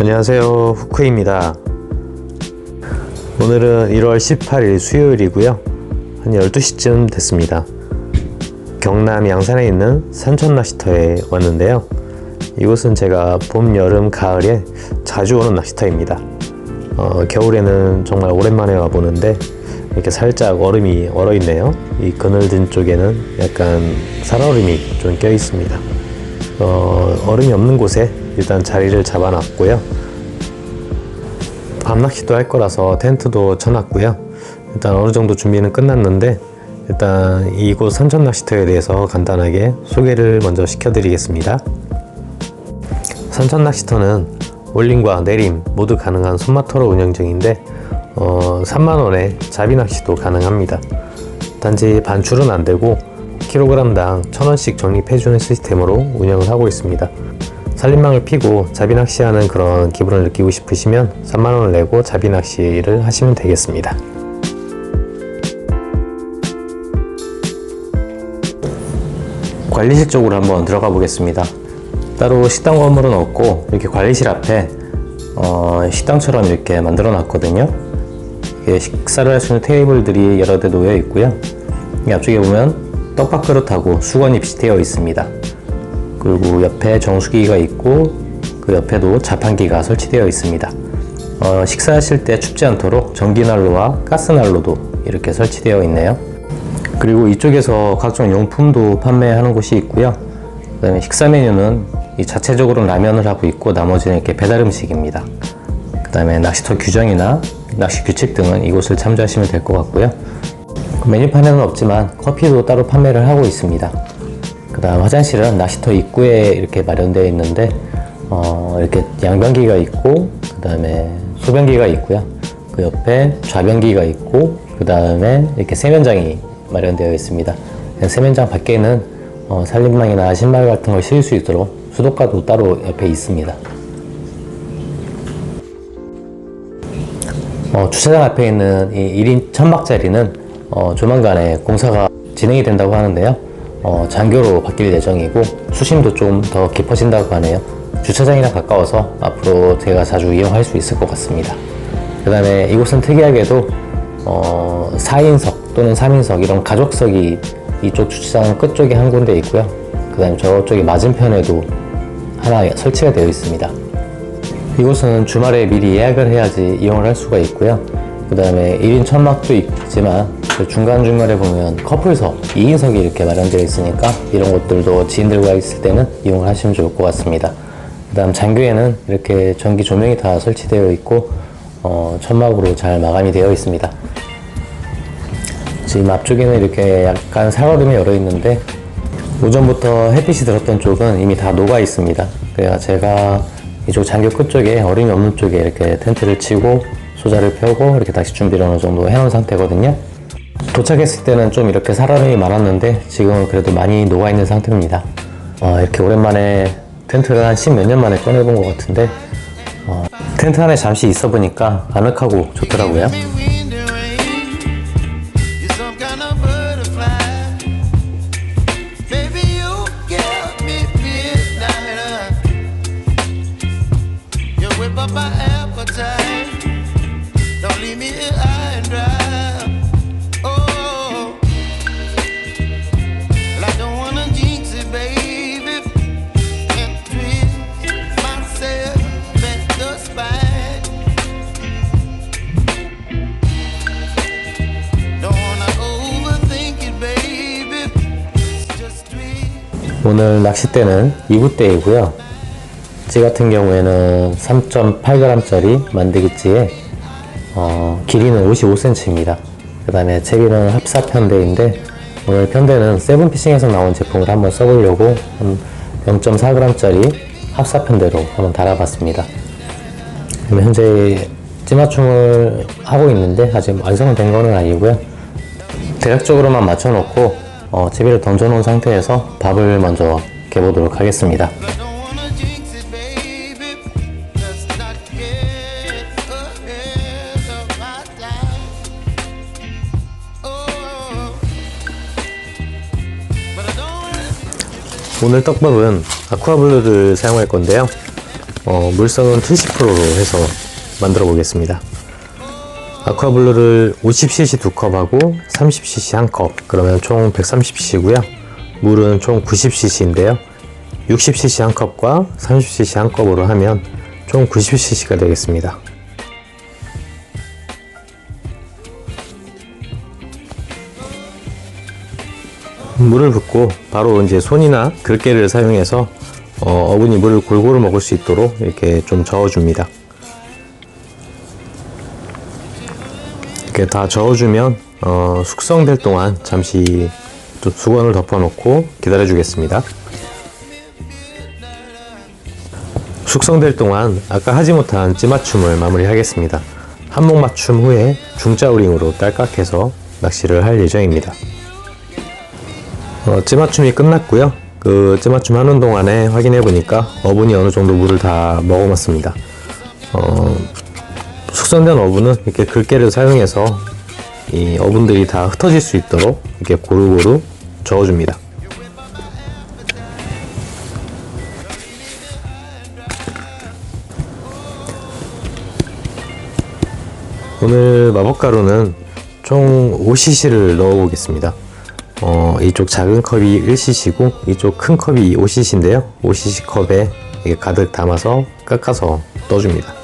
안녕하세요. 후크입니다. 오늘은 1월 18일 수요일이고요. 한 12시쯤 됐습니다. 경남 양산에 있는 산천 낚시터에 왔는데요. 이곳은 제가 봄, 여름, 가을에 자주 오는 낚시터입니다. 어, 겨울에는 정말 오랜만에 와보는데 이렇게 살짝 얼음이 얼어 있네요. 이 그늘진 쪽에는 약간 살얼음이 좀 껴 있습니다. 어, 얼음이 없는 곳에 일단 자리를 잡아놨고요. 밤낚시도 할 거라서 텐트도 쳐놨고요. 일단 어느 정도 준비는 끝났는데 일단 이곳 산천 낚시터에 대해서 간단하게 소개를 먼저 시켜드리겠습니다. 산천 낚시터는 올림과 내림 모두 가능한 손마터로 운영 중인데 어, 3만 원에 자비 낚시도 가능합니다. 단지 반출은 안 되고 킬로그램당 1,000원씩 적립해주는 시스템으로 운영을 하고 있습니다. 살림망을 피고 자비 낚시하는 그런 기분을 느끼고 싶으시면 3만원을 내고 자비 낚시를 하시면 되겠습니다. 관리실 쪽으로 한번 들어가 보겠습니다. 따로 식당 건물은 없고 이렇게 관리실 앞에 어, 식당처럼 이렇게 만들어 놨거든요. 식사를 할 수 있는 테이블들이 여러 대 놓여 있고요. 이 앞쪽에 보면 떡밥 그릇하고 수건이 비치되어 있습니다. 그리고 옆에 정수기가 있고 그 옆에도 자판기가 설치되어 있습니다. 어, 식사하실 때 춥지 않도록 전기난로와 가스난로도 이렇게 설치되어 있네요. 그리고 이쪽에서 각종 용품도 판매하는 곳이 있고요. 그다음에 식사 메뉴는 이 자체적으로 라면을 하고 있고 나머지는 이렇게 배달 음식입니다. 그다음에 낚시터 규정이나 낚시 규칙 등은 이곳을 참조하시면 될 것 같고요. 메뉴판에는 없지만 커피도 따로 판매를 하고 있습니다. 그 다음 화장실은 낚시터 입구에 이렇게 마련되어 있는데 어, 이렇게 양변기가 있고 그 다음에 소변기가 있고요. 그 옆에 좌변기가 있고 그 다음에 이렇게 세면장이 마련되어 있습니다. 세면장 밖에는 어, 살림망이나 신발 같은 걸 실을 수 있도록 수도가도 따로 옆에 있습니다. 어, 주차장 앞에 있는 이 1인 천막자리는 어, 조만간에 공사가 진행이 된다고 하는데요. 어, 장교로 바뀔 예정이고 수심도 좀 더 깊어진다고 하네요. 주차장이랑 가까워서 앞으로 제가 자주 이용할 수 있을 것 같습니다. 그 다음에 이곳은 특이하게도 어, 4인석 또는 3인석 이런 가족석이 이쪽 주차장 끝쪽에 한 군데 있고요. 그 다음에 저쪽에 맞은편에도 하나 설치가 되어 있습니다. 이곳은 주말에 미리 예약을 해야지 이용을 할 수가 있고요. 그 다음에 1인 천막도 있지만 그 중간중간에 보면 커플석, 2인석이 이렇게 마련되어 있으니까 이런 것들도 지인들과 있을 때는 이용을 하시면 좋을 것 같습니다. 그 다음 장교에는 이렇게 전기 조명이 다 설치되어 있고 어, 천막으로 잘 마감이 되어 있습니다. 지금 앞쪽에는 이렇게 약간 살얼음이 열어 있는데 오전부터 햇빛이 들었던 쪽은 이미 다 녹아 있습니다. 그래야 제가 이쪽 장교 끝쪽에 얼음이 없는 쪽에 이렇게 텐트를 치고 소자를 펴고 이렇게 다시 준비를 어느 정도 해놓은 상태거든요. 도착했을 때는 좀 이렇게 살얼음이 많았는데 지금은 그래도 많이 녹아 있는 상태입니다. 어, 이렇게 오랜만에 텐트를 한10몇년 만에 꺼내본 것 같은데 어, 텐트 안에 잠시 있어 보니까 아늑하고 좋더라고요. 오늘 낚싯대는 2구대이고요. 찌 같은 경우에는 3.8g짜리 만들기찌에 어, 길이는 55cm입니다. 그 다음에 채비는 합사 편대인데 오늘 편대는 세븐피싱에서 나온 제품을 한번 써보려고 한 0.4g짜리 합사 편대로 한번 달아봤습니다. 현재 찌맞춤을 하고 있는데 아직 완성은 된 거는 아니고요. 대략적으로만 맞춰놓고 어, 채비를 던져놓은 상태에서 밥을 먼저 개보도록 하겠습니다. Oh. 오늘 떡밥은 아쿠아블루를 사용할 건데요. 어, 물성은 70%로 해서 만들어 보겠습니다. 아쿠아블루를 50cc 두 컵하고 30cc 한 컵, 그러면 총 130cc고요. 물은 총 90cc인데요. 60cc 한 컵과 30cc 한 컵으로 하면 총 90cc가 되겠습니다. 물을 붓고 바로 이제 손이나 들깨를 사용해서 어, 어분이 물을 골고루 먹을 수 있도록 이렇게 좀 저어줍니다. 이렇게 다 저어주면 어, 숙성될 동안 잠시 또 수건을 덮어놓고 기다려 주겠습니다. 숙성될 동안 아까 하지 못한 찌맞춤을 마무리하겠습니다. 한목 맞춤 후에 중자우링으로 딸깍해서 낚시를 할 예정입니다. 어, 찌맞춤이 끝났고요. 그 찌맞춤 하는 동안에 확인해 보니까 어분이 어느 정도 물을 다 먹어봤습니다. 어, 숙성된 어분은 이렇게 글깨를 사용해서 이 어분들이 다 흩어질 수 있도록 이렇게 고루고루 저어줍니다. 오늘 마법가루는 총 5cc를 넣어보겠습니다. 어, 이쪽 작은 컵이 1cc고 이쪽 큰 컵이 5cc인데요. 5cc 컵에 가득 담아서 깎아서 떠줍니다.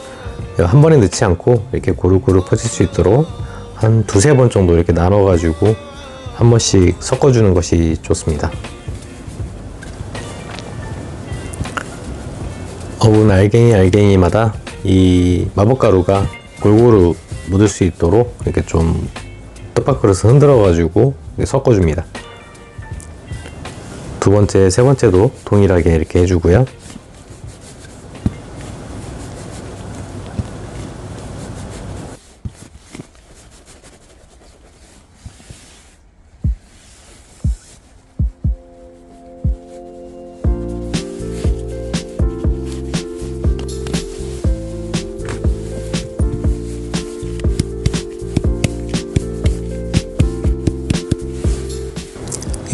한 번에 넣지 않고 이렇게 고루고루 퍼질 수 있도록 한 두세 번 정도 이렇게 나눠 가지고 한 번씩 섞어 주는 것이 좋습니다. 어분 알갱이 알갱이마다 이 마법가루가 골고루 묻을 수 있도록 이렇게 좀 떡밥그릇을 흔들어 가지고 섞어 줍니다. 두 번째, 세 번째도 동일하게 이렇게 해주고요.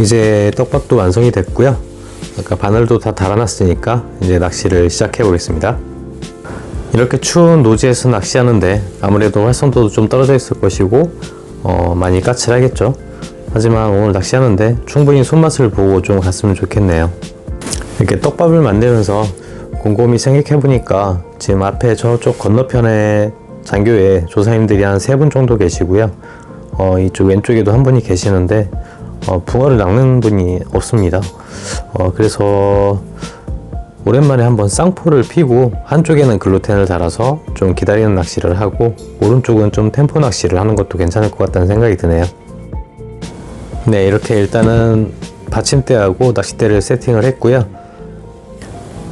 이제 떡밥도 완성이 됐고요. 아까 바늘도 다 달아놨으니까 이제 낚시를 시작해 보겠습니다. 이렇게 추운 노지에서 낚시하는데 아무래도 활성도도 좀 떨어져 있을 것이고 어, 많이 까칠하겠죠. 하지만 오늘 낚시하는데 충분히 손맛을 보고 좀 갔으면 좋겠네요. 이렇게 떡밥을 만들면서 곰곰이 생각해 보니까 지금 앞에 저쪽 건너편에 장교에 조사님들이 한 세 분 정도 계시고요. 어, 이쪽 왼쪽에도 한 분이 계시는데 어, 붕어를 낚는 분이 없습니다. 어, 그래서 오랜만에 한번 쌍포를 피고 한쪽에는 글루텐을 달아서 좀 기다리는 낚시를 하고 오른쪽은 좀 템포 낚시를 하는 것도 괜찮을 것 같다는 생각이 드네요. 네, 이렇게 일단은 받침대하고 낚싯대를 세팅을 했고요.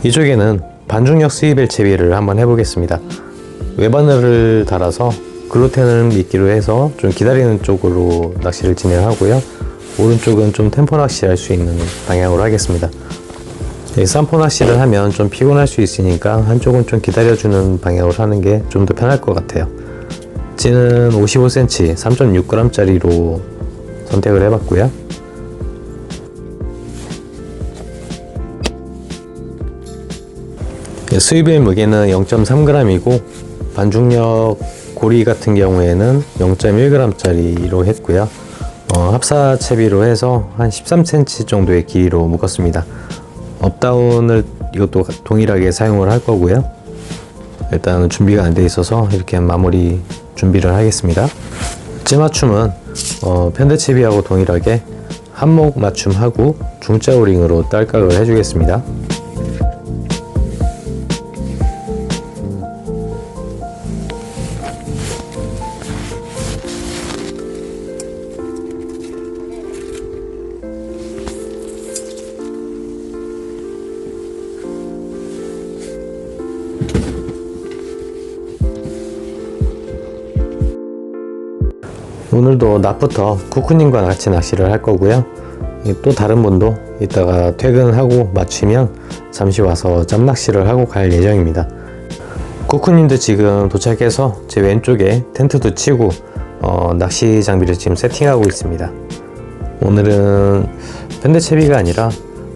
이쪽에는 반중력 스위벨 채비를 한번 해보겠습니다. 외바늘을 달아서 글루텐을 미끼로 해서 좀 기다리는 쪽으로 낚시를 진행하고요. 오른쪽은 좀 템포 낚시 할 수 있는 방향으로 하겠습니다. 네, 쌈포 낚시를 하면 좀 피곤할 수 있으니까 한쪽은 좀 기다려주는 방향으로 하는 게 좀 더 편할 것 같아요. 찌는 55cm, 3.6g짜리로 선택을 해봤고요. 네, 수입의 무게는 0.3g이고 반중력 고리 같은 경우에는 0.1g짜리로 했고요. 어, 합사 채비로 해서 한 13cm 정도의 길이로 묶었습니다. 업다운을 이것도 동일하게 사용을 할 거고요. 일단 준비가 안 돼 있어서 이렇게 마무리 준비를 하겠습니다. 찌맞춤은 어, 펜드 채비하고 동일하게 한목 맞춤하고 중자오링으로 딸깍을 해주겠습니다. 오늘도 낮부터 쿠쿠님과 같이 낚시를 할 거고요. 이또 다른 분도 이따가 퇴근하고 마치면 잠시 와서 짬낚시를 하고 갈 예정입니다. 쿠쿠님도 지금 도착해서 제 왼쪽에 텐트도 치고 어, 낚시 장비를 지금 세팅하고 있습니다. 오늘은 밴드 채비가 아니라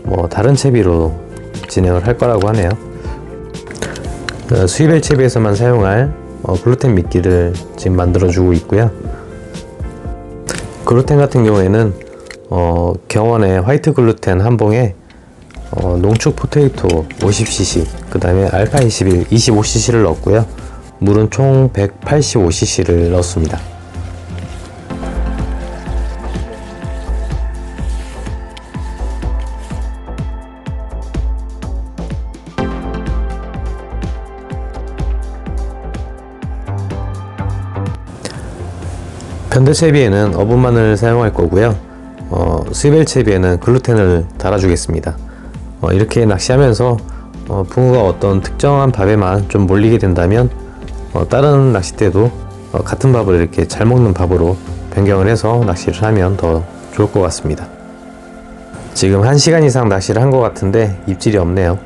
뭐 다른 채비로 진행을 할 거라고 하네요. 어, 수입 채비에서만 사용할 어, 글루텐 미끼를 지금 만들어 주고 있고요. 글루텐 같은 경우에는 어, 경원의 화이트 글루텐 한 봉에 어, 농축 포테이토 50cc, 그 다음에 알파 21 25cc를 넣었고요. 물은 총 185cc를 넣었습니다. 편대 채비에는 어분만을 사용할 거고요. 어, 스벨 채비에는 글루텐을 달아주겠습니다. 어, 이렇게 낚시하면서 어, 붕어가 어떤 특정한 밥에만 좀 몰리게 된다면 어, 다른 낚싯대도 어, 같은 밥을 이렇게 잘 먹는 밥으로 변경을 해서 낚시를 하면 더 좋을 것 같습니다. 지금 1시간 이상 낚시를 한 것 같은데 입질이 없네요.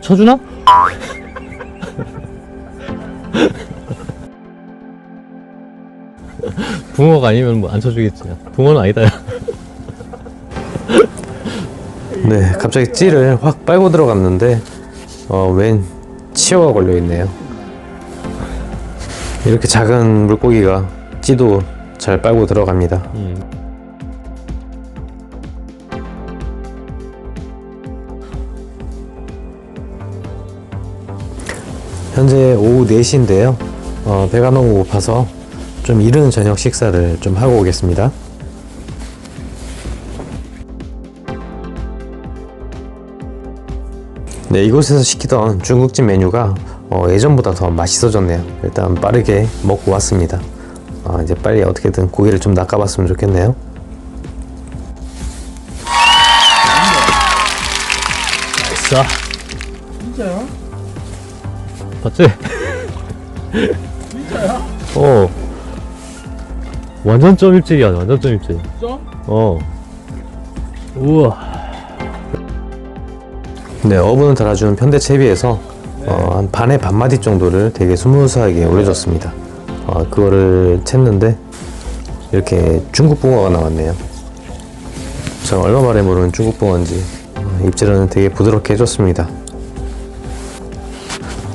쳐주나? 붕어가 아니면 뭐 안 쳐주겠지. 붕어는 아니다. 야. 네, 갑자기 찌를 확 빨고 들어갔는데 어, 웬 치어가 걸려 있네요. 이렇게 작은 물고기가 찌도 잘 빨고 들어갑니다. 음. 현재 오후 4시인데요. 어, 배가 너무 고파서 좀 이른 저녁 식사를 좀 하고 오겠습니다. 네, 이곳에서 시키던 중국집 메뉴가 어, 예전보다 더 맛있어졌네요. 일단 빠르게 먹고 왔습니다. 아, 이제 빨리 어떻게든 고기를 좀 낚아봤으면 좋겠네요. 싸. 진짜요? 봤지? 진짜야? 어. 완전 점 입질이야, 완전 점 입질. 점? 어. 우와. 네, 어분을 달아준 편대 채비에서 어, 한 반의 반마디 정도를 되게 스무스하게 올려줬습니다. 어, 그거를 챘는데 이렇게 중국 붕어가 나왔네요. 저 얼마 만에 모르는 중국 붕어인지 어, 입질은 되게 부드럽게 해줬습니다.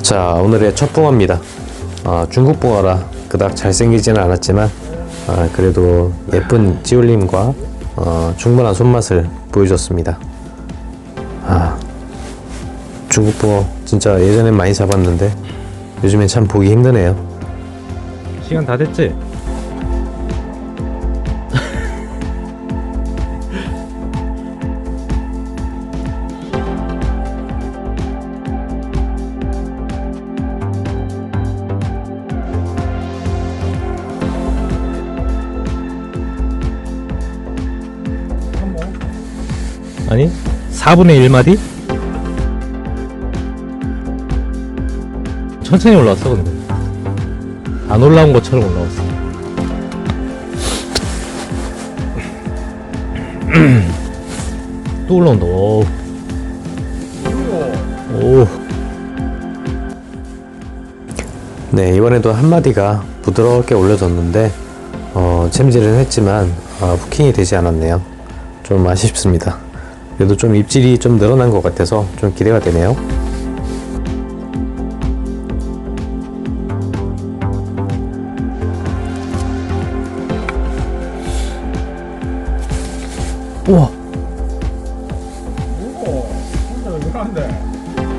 자, 오늘의 첫 붕어입니다. 어, 중국 붕어라 그닥 잘생기지는 않았지만 아, 그래도 예쁜 찌울림과 어, 충분한 손맛을 보여줬습니다. 아, 중국 붕어 진짜 예전엔 많이 잡았는데 요즘엔 참 보기 힘드네요. 시간 다 됐지? 4분의 1마디? 천천히 올라왔어 근데 안 올라온 것처럼 올라왔어 또 올라온다 오. 오. 네 이번에도 한 마디가 부드럽게 올려졌는데 어, 챔질은 했지만 어, 후킹이 되지 않았네요. 좀 아쉽습니다. 그래도 좀 입질이 좀 늘어난 것 같아서 좀 기대가 되네요. 우와?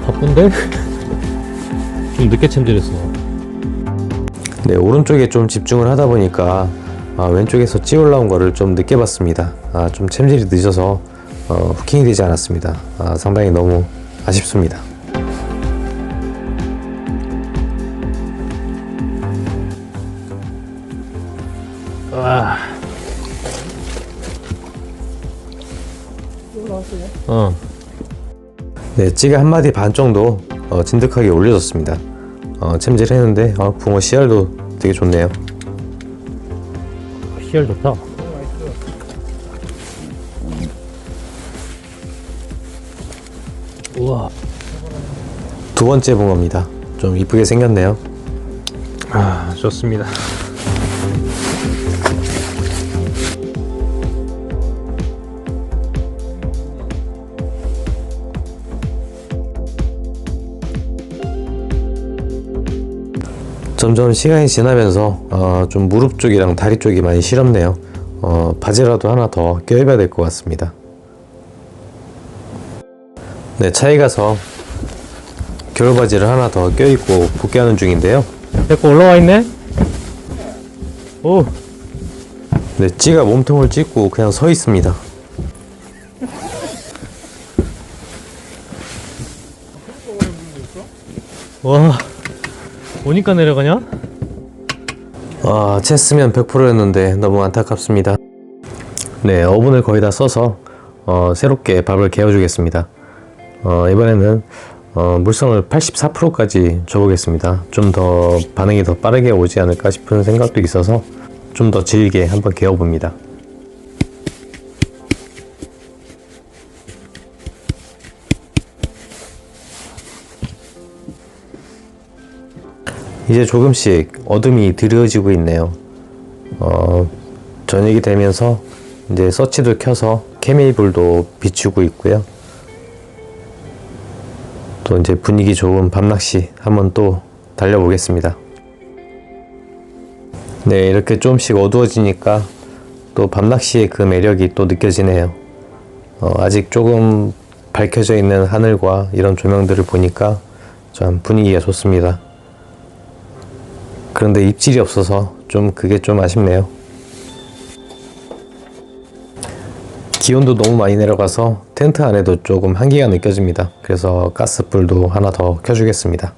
바쁜데? 좀 늦게 챔질했어 네 오른쪽에 좀 집중을 하다 보니까 아, 왼쪽에서 찌 올라온 거를 좀 늦게 봤습니다. 아, 좀 챔질이 늦어서 어, 후킹이 되지 않았습니다. 아, 상당히 너무 아쉽습니다. 와. 어. 네, 찌가 한 마디 반 정도 어, 진득하게 올려졌습니다. 어, 챔질 했는데 어, 붕어 씨알도 되게 좋네요. 희열 좋다. 두 번째 봉합니다. 좀 이쁘게 생겼네요. 아, 좋습니다. 점점 시간이 지나면서 어, 좀 무릎 쪽이랑 다리 쪽이 많이 시렵네요. 어, 바지라도 하나 더 껴입어야 될 것 같습니다. 네, 차에 가서 겨울 바지를 하나 더 껴입고 복귀하는 중인데요. 데리고 올라와 있네? 오, 네, 찌가 몸통을 찢고 그냥 서 있습니다. 와, 오니까 내려가냐? 아, 채스면 100%였는데 너무 안타깝습니다. 네, 어분을 거의 다 써서 어, 새롭게 밥을 개어주겠습니다. 어, 이번에는 어, 물성을 84%까지 줘보겠습니다. 좀 더 반응이 더 빠르게 오지 않을까 싶은 생각도 있어서 좀 더 질게 한번 개어봅니다. 이제 조금씩 어둠이 드리워지고 있네요. 어, 저녁이 되면서 이제 서치도 켜서 케미불도 비추고 있고요. 또 이제 분위기 좋은 밤낚시 한번 또 달려보겠습니다. 네, 이렇게 조금씩 어두워지니까 또 밤낚시의 그 매력이 또 느껴지네요. 어, 아직 조금 밝혀져 있는 하늘과 이런 조명들을 보니까 참 분위기가 좋습니다. 그런데 입질이 없어서 좀 그게 좀 아쉽네요. 기온도 너무 많이 내려가서 텐트 안에도 조금 한기가 느껴집니다. 그래서 가스불도 하나 더 켜주겠습니다.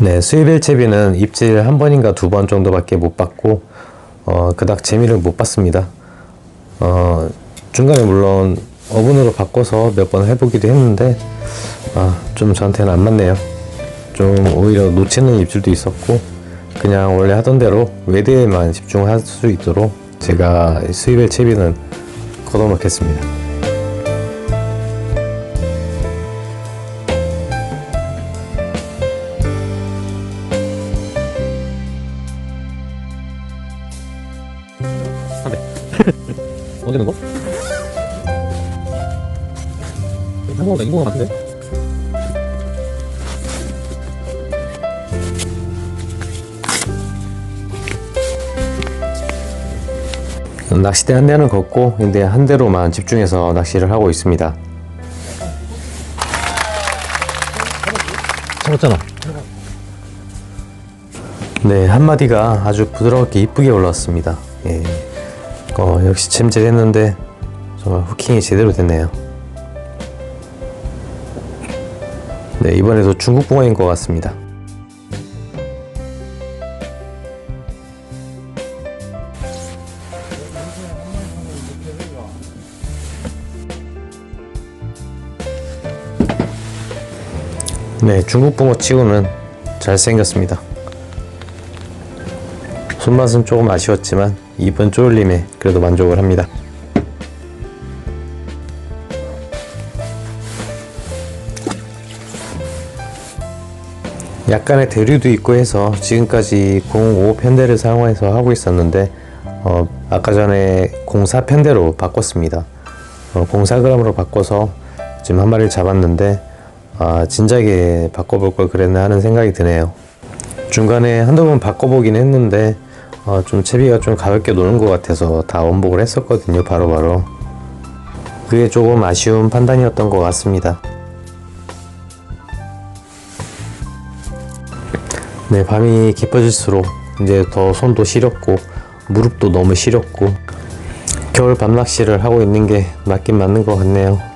네, 수입일 채비는 입질 한 번인가 두 번 정도밖에 못 받고 어, 그닥 재미를 못 봤습니다. 어, 중간에 물론 어분으로 바꿔서 몇 번 해보기도 했는데 아, 좀 저한테는 안 맞네요. 좀 오히려 놓치는 입질도 있었고 그냥 원래 하던 대로 외대에만 집중할 수 있도록 제가 수입의 채비는 걷어놓겠습니다. 어디 있는 거? 한번더 인공 같은데? 낚싯대 한 대는 걷고 근데 한 대로만 집중해서 낚시를 하고 있습니다. 잡았잖아. 네, 한 마디가 아주 부드럽게 이쁘게 올라왔습니다. 예. 어, 역시 챔질했는데 정말 후킹이 제대로 됐네요. 네, 이번에도 중국 붕어인 것 같습니다. 네, 중국 붕어 치고는 잘생겼습니다. 손맛은 조금 아쉬웠지만 이번 쪼울림에 그래도 만족을 합니다. 약간의 대류도 있고 해서 지금까지 05 편대를 사용해서 하고 있었는데 어, 아까 전에 04 편대로 바꿨습니다. 어, 04g으로 바꿔서 지금 한 마리를 잡았는데 아, 진작에 바꿔볼 걸 그랬나 하는 생각이 드네요. 중간에 한두 번 바꿔보긴 했는데 어, 좀 채비가 좀 가볍게 노는 것 같아서 다 원복을 했었거든요 바로 바로. 그게 조금 아쉬운 판단이었던 것 같습니다. 네 밤이 깊어질수록 이제 더 손도 시렵고 무릎도 너무 시렵고 겨울 밤낚시를 하고 있는 게 맞긴 맞는 것 같네요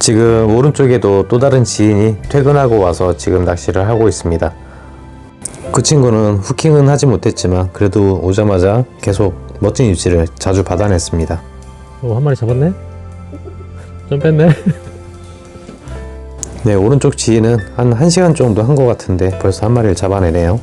지금 오른쪽에도 또 다른 지인이 퇴근하고 와서 지금 낚시를 하고 있습니다 그 친구는 후킹은 하지 못했지만 그래도 오자마자 계속 멋진 입질을 자주 받아냈습니다. 오, 한 마리 잡았네? 좀 뺐네? 네, 오른쪽 지인은 한 1시간 정도 한 것 같은데 벌써 한 마리를 잡아내네요.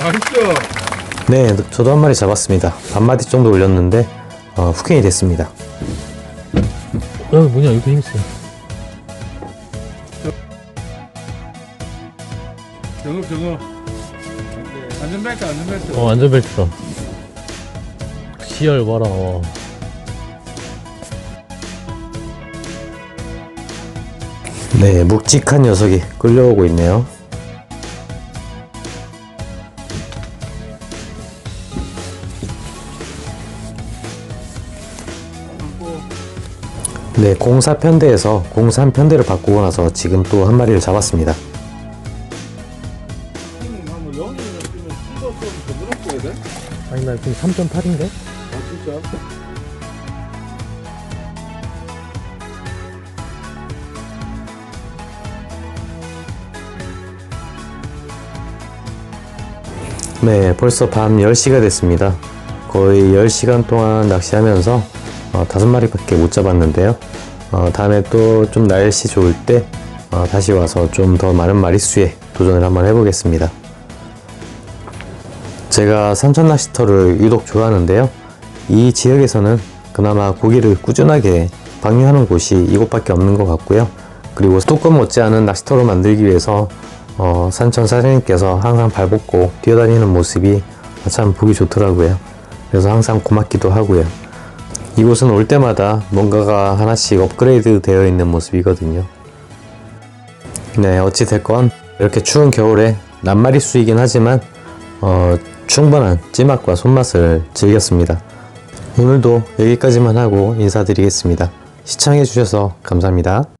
나이스. 네, 저도 한 마리 잡았습니다. 반마디 정도 올렸는데 어, 후킹이 됐습니다. 어, 뭐냐, 이거 힘있어. 정읍 정읍 안전벨트 안전벨트 어 안전벨트다 시열 봐라 와. 네, 묵직한 녀석이 끌려오고 있네요. 네, 04 편대에서 03 편대를 바꾸고 나서 지금 또 한 마리를 잡았습니다. 아니 나 지금 3.8인데? 아 진짜? 네, 벌써 밤 10시가 됐습니다. 거의 10시간 동안 낚시하면서 어, 5마리밖에 못 잡았는데요. 어, 다음에 또 좀 날씨 좋을 때 어, 다시 와서 좀 더 많은 마리 수에 도전을 한번 해보겠습니다. 제가 산천 낚시터를 유독 좋아하는데요. 이 지역에서는 그나마 고기를 꾸준하게 방류하는 곳이 이곳밖에 없는 것 같고요. 그리고 수도권 못지않은 낚시터로 만들기 위해서 어, 산천 사장님께서 항상 발벗고 뛰어다니는 모습이 참 보기 좋더라고요. 그래서 항상 고맙기도 하고요. 이곳은 올 때마다 뭔가가 하나씩 업그레이드 되어 있는 모습이거든요. 네, 어찌됐건 이렇게 추운 겨울에 낱마리 수이긴 하지만 어, 충분한 찌맛과 손맛을 즐겼습니다. 오늘도 여기까지만 하고 인사드리겠습니다. 시청해주셔서 감사합니다.